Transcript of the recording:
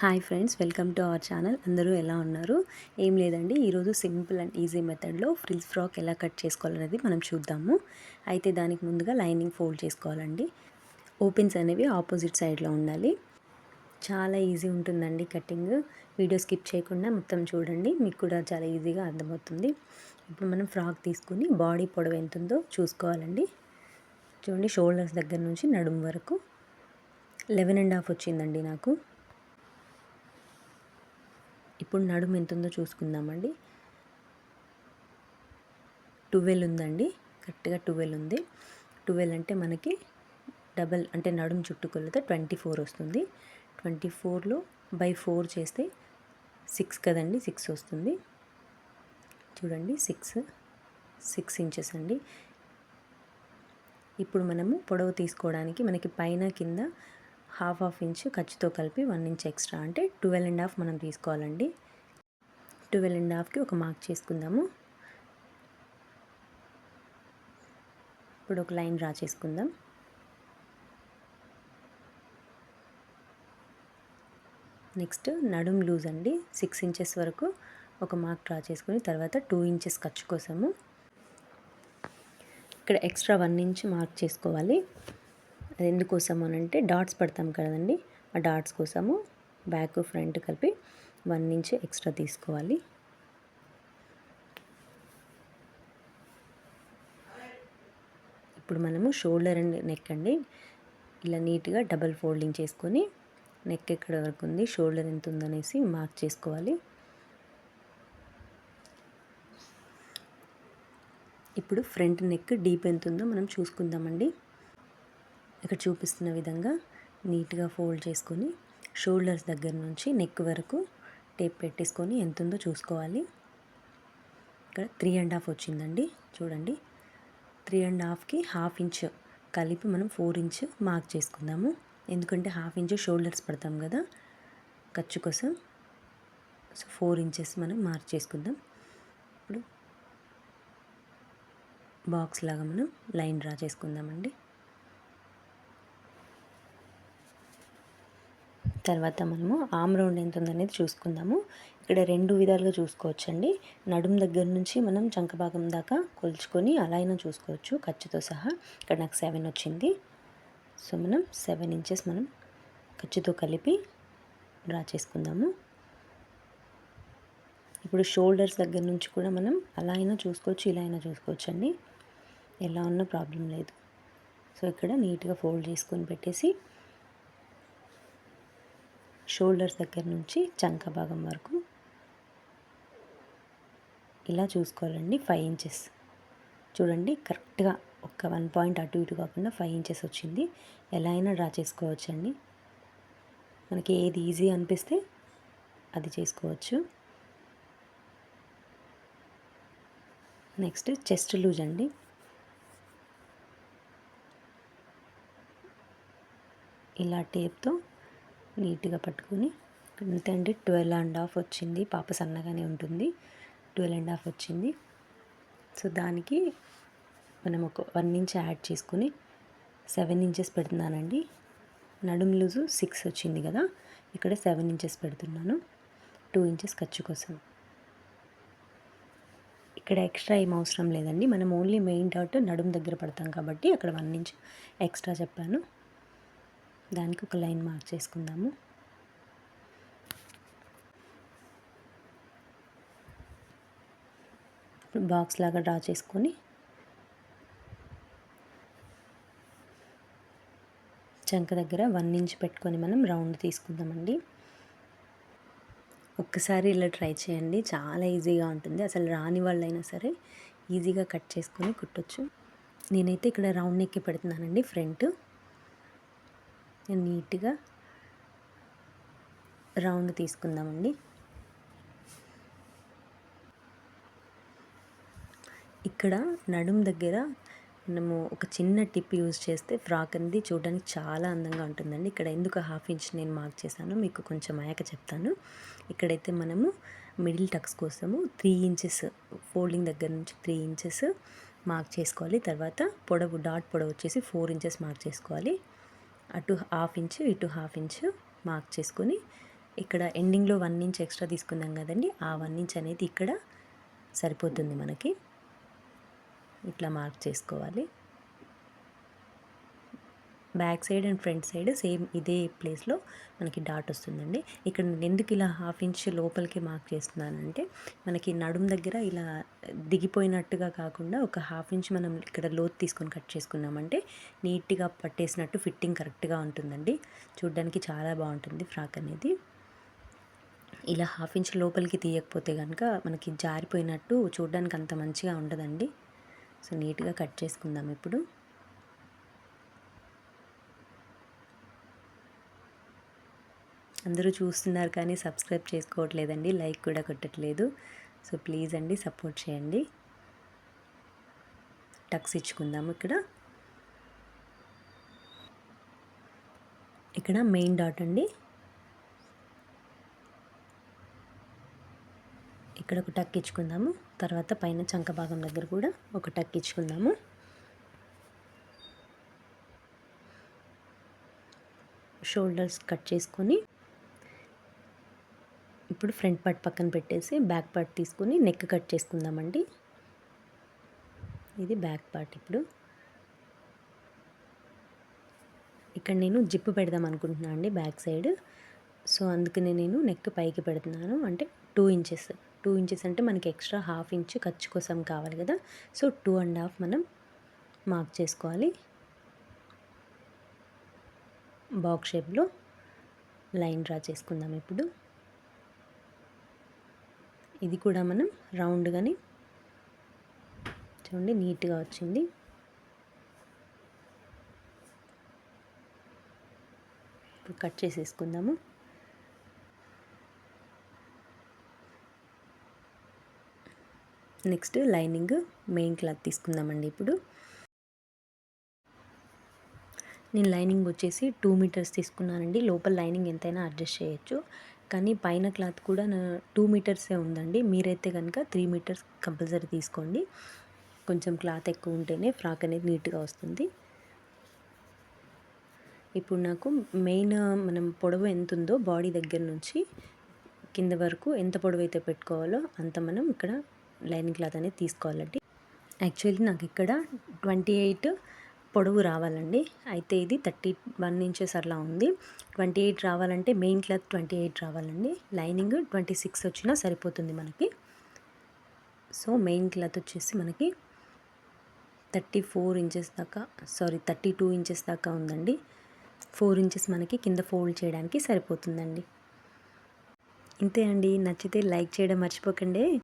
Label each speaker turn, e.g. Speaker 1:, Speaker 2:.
Speaker 1: Hi friends welcome to our channel. అందరూ ఎలా ఉన్నారు? ఏం లేదండి ఈరోజు సింపుల్ అండ్ ఈజీ మెథడ్లో ఫ్రిల్స్ ఫ్రాక్ ఎలా కట్ చేసుకోవాలనేది మనం చూద్దాము. అయితే దానికి ముందుగా లైనింగ్ ఫోల్డ్ చేసుకోవాలండి. ఓపెన్స్ అనేవి ఆపోజిట్ సైడ్లో ఉండాలి. చాలా ఈజీ ఉంటుందండి కటింగ్ వీడియో స్కిప్ చేయకుండా మొత్తం చూడండి మీకు కూడా చాలా ఈజీగా అర్థమవుతుంది. ఇప్పుడు మనం ఫ్రాక్ తీసుకుని బాడీ పొడవు ఎంత ఉందో చూసుకోవాలండి. చూడండి షోల్డర్స్ దగ్గర నుంచి నడుము వరకు లెవెన్ అండ్ హాఫ్ వచ్చిందండి నాకు. ఇప్పుడు నడుము ఎంత ఉందో చూసుకుందామండి. ట్వెల్వ్ ఉందండి. కరెక్ట్గా టువెల్ ఉంది. టువెల్ అంటే మనకి డబల్ అంటే నడుము చుట్టుకొలితే ట్వంటీ ఫోర్ వస్తుంది. ట్వంటీ ఫోర్లో బై ఫోర్ చేస్తే సిక్స్ కదండి సిక్స్ వస్తుంది. చూడండి సిక్స్ సిక్స్ ఇంచెస్ అండి. ఇప్పుడు మనము పొడవు తీసుకోవడానికి మనకి పైన కింద హాఫ్ హాఫ్ ఇంచ్ ఖర్చుతో కలిపి వన్ ఇంచ్ ఎక్స్ట్రా అంటే ట్వెల్వ్ అండ్ హాఫ్ మనం తీసుకోవాలండి. ట్వెల్వ్ అండ్ హాఫ్కి ఒక మార్క్ చేసుకుందాము. ఇప్పుడు ఒక లైన్ డ్రా చేసుకుందాం. నెక్స్ట్ నడుం లూజ్ అండి. సిక్స్ ఇంచెస్ వరకు ఒక మార్క్ డ్రా చేసుకుని తర్వాత టూ ఇంచెస్ ఖర్చు కోసము. ఇక్కడ ఎక్స్ట్రా వన్ ఇంచ్ మార్క్ చేసుకోవాలి. అది ఎందుకోసం అంటే డాట్స్ పడతాం కదండి. ఆ డాట్స్ కోసము బ్యాక్ ఫ్రంట్ కలిపి వన్ ఇంచ్ ఎక్స్ట్రా తీసుకోవాలి. ఇప్పుడు మనము షోల్డర్ అండ్ నెక్ అండి. ఇలా నీట్గా డబల్ ఫోల్డింగ్ చేసుకొని నెక్ ఎక్కడ వరకు ఉంది షోల్డర్ ఎంత ఉందనేసి మార్క్ చేసుకోవాలి. ఇప్పుడు ఫ్రంట్ నెక్ డీప్ ఎంత ఉందో మనం చూసుకుందామండి. ఇక్కడ చూపిస్తున్న విధంగా నీట్గా ఫోల్డ్ చేసుకొని షోల్డర్స్ దగ్గర నుంచి నెక్ వరకు టేప్ పెట్టేసుకొని ఎంత ఉందో చూసుకోవాలి. ఇక్కడ త్రీ అండ్ హాఫ్ వచ్చిందండి. చూడండి. త్రీ అండ్ హాఫ్కి హాఫ్ ఇంచ్ కలిపి మనం ఫోర్ ఇంచ్ మార్క్ చేసుకుందాము. ఎందుకంటే హాఫ్ ఇంచ్ షోల్డర్స్ పడతాం కదా. ఖర్చు కోసం. సో ఫోర్ ఇంచెస్ మనం మార్క్ చేసుకుందాం. ఇప్పుడు బాక్స్ లాగా మనం లైన్ డ్రా చేసుకుందామండి. తర్వాత మనము ఆమ్ రౌండ్ ఎంత ఉందనేది చూసుకుందాము. ఇక్కడ రెండు విధాలుగా చూసుకోవచ్చండి. నడుం దగ్గర నుంచి మనం చంక భాగం దాకా కొలుచుకొని అలా అయినా చూసుకోవచ్చు. ఖర్చుతో సహా. ఇక్కడ నాకు సెవెన్ వచ్చింది. సో మనం సెవెన్ ఇంచెస్ మనం ఖర్చుతో కలిపి డ్రా చేసుకుందాము. ఇప్పుడు షోల్డర్స్ దగ్గర నుంచి కూడా మనం అలా అయినా చూసుకోవచ్చు ఇలా అయినా చూసుకోవచ్చు అండి ఎలా ఉన్నా ప్రాబ్లం లేదు. సో ఇక్కడ నీట్గా ఫోల్డ్ చేసుకొని పెట్టేసి షోల్డర్స్ దగ్గర నుంచి చంక భాగం వరకు ఇలా చూసుకోవాలండి ఫైవ్ ఇంచెస్ చూడండి కరెక్ట్గా ఒక వన్ పాయింట్ అటు ఇటు కాకుండా ఫైవ్ ఇంచెస్ వచ్చింది. ఎలా అయినా డ్రా చేసుకోవచ్చండి. మనకి ఏది ఈజీ అనిపిస్తే అది చేసుకోవచ్చు. నెక్స్ట్ చెస్ట్ లూజ్ అండి. ఇలా టేప్తో నీట్గా పట్టుకుని ఎంతండి అంటే ట్వెల్వ్ అండ్ హాఫ్ వచ్చింది. పాప సన్నగానే ఉంటుంది. ట్వెల్వ్ అండ్ హాఫ్ వచ్చింది. సో దానికి మనం ఒక వన్ ఇంచ్ యాడ్ చేసుకుని సెవెన్ ఇంచెస్ పెడుతున్నానండి. నడుము లూజు సిక్స్ వచ్చింది కదా ఇక్కడ సెవెన్ ఇంచెస్ పెడుతున్నాను. టూ ఇంచెస్ ఖర్చు కోసం. ఇక్కడ ఎక్స్ట్రా ఏం అవసరం లేదండి. మనం ఓన్లీ మెయిన్ డాట్ నడుము దగ్గర పడతాం కాబట్టి అక్కడ వన్ ఇంచ్ ఎక్స్ట్రా చెప్పాను. దానికి ఒక లైన్ మార్క్ చేసుకుందాము. బాక్స్ లాగా డ్రా చేసుకొని చంక దగ్గర వన్ ఇంచ్ పెట్టుకొని మనం రౌండ్ తీసుకుందామండి. ఒక్కసారి ఇలా ట్రై చేయండి. చాలా ఈజీగా ఉంటుంది. అసలు రాని వాళ్ళైనా సరే ఈజీగా కట్ చేసుకొని కుట్టొచ్చు. నేనైతే ఇక్కడ రౌండ్ నెక్కి పెడుతున్నానండి ఫ్రంట్. నీట్గా రౌండ్ తీసుకుందామండి. ఇక్కడ నడుం దగ్గర మనము ఒక చిన్న టిప్ యూజ్ చేస్తే ఫ్రాక్ అనేది చూడడానికి చాలా అందంగా ఉంటుందండి. ఇక్కడ ఎందుకు హాఫ్ ఇంచ్ నేను మార్క్ చేశాను మీకు కొంచెం అయ్యాక చెప్తాను. ఇక్కడైతే మనము మిడిల్ టక్స్ కోసము త్రీ ఇంచెస్ ఫోల్డింగ్ దగ్గర నుంచి త్రీ ఇంచెస్ మార్క్ చేసుకోవాలి. తర్వాత పొడవు డాట్ పొడవు వచ్చేసి ఫోర్ ఇంచెస్ మార్క్ చేసుకోవాలి. అటు హాఫ్ ఇంచు ఇటు హాఫ్ ఇంచు మార్క్ చేసుకొని ఇక్కడ ఎండింగ్లో వన్ ఇంచ్ ఎక్స్ట్రా తీసుకుందాం కదండి. ఆ వన్ ఇంచ్ అనేది ఇక్కడ సరిపోతుంది మనకి. ఇట్లా మార్క్ చేసుకోవాలి. Back side and front side same ఇదే ప్లేస్లో మనకి డాట్ వస్తుందండి. ఇక్కడ నేను ఎందుకు ఇలా హాఫ్ ఇంచ్ లోపలికి మార్క్ చేస్తున్నానంటే మనకి నడుం దగ్గర ఇలా దిగిపోయినట్టుగా కాకుండా ఒక హాఫ్ ఇంచ్ మనం ఇక్కడ లోతు తీసుకొని కట్ చేసుకున్నామంటే నీట్గా పట్టేసినట్టు ఫిట్టింగ్ కరెక్ట్గా ఉంటుందండి. చూడ్డానికి చాలా బాగుంటుంది ఫ్రాక్ అనేది. ఇలా హాఫ్ ఇంచ్ లోపలికి తీయకపోతే కనుక మనకి జారిపోయినట్టు చూడడానికి అంత మంచిగా ఉండదండి. సో నీట్గా కట్ చేసుకుందాం ఇప్పుడు. అందరూ చూస్తున్నారు కానీ సబ్స్క్రైబ్ చేసుకోవట్లేదండి లైక్ కూడా కొట్టట్లేదు. సో ప్లీజ్ అండి సపోర్ట్ చేయండి. టక్స్ ఇచ్చుకుందాము ఇక్కడ. ఇక్కడ మెయిన్ డాట్ అండి. ఇక్కడ ఒక టక్ ఇచ్చుకుందాము తర్వాత పైన చంక భాగం దగ్గర కూడా ఒక టక్ ఇచ్చుకుందాము. షోల్డర్స్ కట్ చేసుకొని ఇప్పుడు ఫ్రంట్ పార్ట్ పక్కన పెట్టేసి బ్యాక్ పార్ట్ తీసుకొని నెక్ కట్ చేసుకుందామండి. ఇది బ్యాక్ పార్ట్ ఇప్పుడు. ఇక్కడ నేను జిప్పు పెడదాం అనుకుంటున్నాను అండి బ్యాక్ సైడ్. సో అందుకనే నేను నెక్ పైకి పెడుతున్నాను. అంటే టూ ఇంచెస్. టూ ఇంచెస్ అంటే మనకి ఎక్స్ట్రా హాఫ్ ఇంచ్ ఖర్చు కోసం కావాలి కదా. సో టూ అండ్ హాఫ్ మనం మార్క్ చేసుకోవాలి. బాక్స్ షేప్లో లైన్ డ్రా చేసుకుందాం ఇప్పుడు. ఇది కూడా మనం రౌండ్గానే చూడండి నీట్గా వచ్చింది. ఇప్పుడు కట్ చేసేసుకుందాము. నెక్స్ట్ లైనింగ్ మెయిన్ క్లాత్ తీసుకుందామండి ఇప్పుడు. నేను లైనింగ్ వచ్చేసి టూ మీటర్స్ తీసుకున్నానండి. లోపల లైనింగ్ ఎంతైనా అడ్జస్ట్ చేయొచ్చు. కానీ పైన క్లాత్ కూడా టూ మీటర్సే ఉందండి. మీరైతే కనుక త్రీ మీటర్స్ కంపల్సరీ తీసుకోండి. కొంచెం క్లాత్ ఎక్కువ ఉంటేనే ఫ్రాక్ అనేది నీట్గా వస్తుంది. ఇప్పుడు నాకు మెయిన్ మనం పొడవు ఎంత ఉందో బాడీ దగ్గర నుంచి కింద వరకు ఎంత పొడవు అయితే పెట్టుకోవాలో అంత మనం ఇక్కడ లైనింగ్ క్లాత్ అనేది తీసుకోవాలండి. యాక్చువల్లీ నాకు ఇక్కడ ట్వంటీ ఎయిట్ పొడవు రావాలండి. అయితే ఇది థర్టీ వన్ ఇంచెస్ అట్లా ఉంది. ట్వంటీ ఎయిట్ రావాలంటే మెయిన్ క్లాత్ ట్వంటీ ఎయిట్ రావాలండి. లైనింగ్ ట్వంటీ సిక్స్ వచ్చినా సరిపోతుంది మనకి. సో మెయిన్ క్లాత్ వచ్చేసి మనకి థర్టీ ఫోర్ ఇంచెస్ దాకా సారీ థర్టీ టూ ఇంచెస్ దాకా ఉందండి. ఫోర్ ఇంచెస్ మనకి కింద ఫోల్డ్ చేయడానికి సరిపోతుందండి. ఇంతే అండి. నచ్చితే లైక్ చేయడం మర్చిపోకండి.